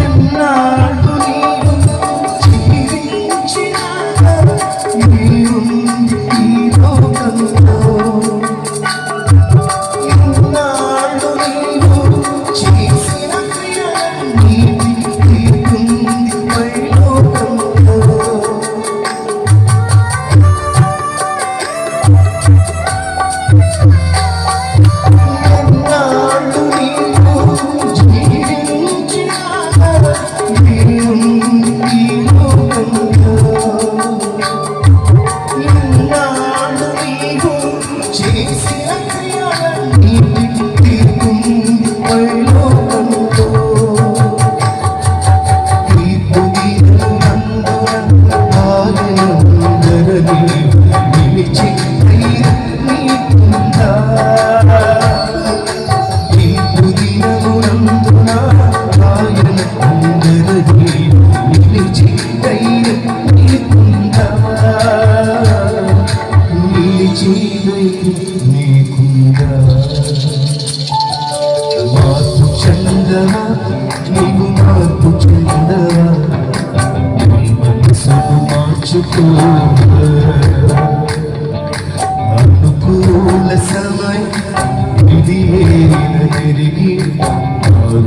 நின்னாள் Yes. మార్పు చెందవా నీవు మార్పు చెందవా నీ మనసును మార్చుకోవా అనుకూల సమయం ఇది ఏరిన తిరిగి వారు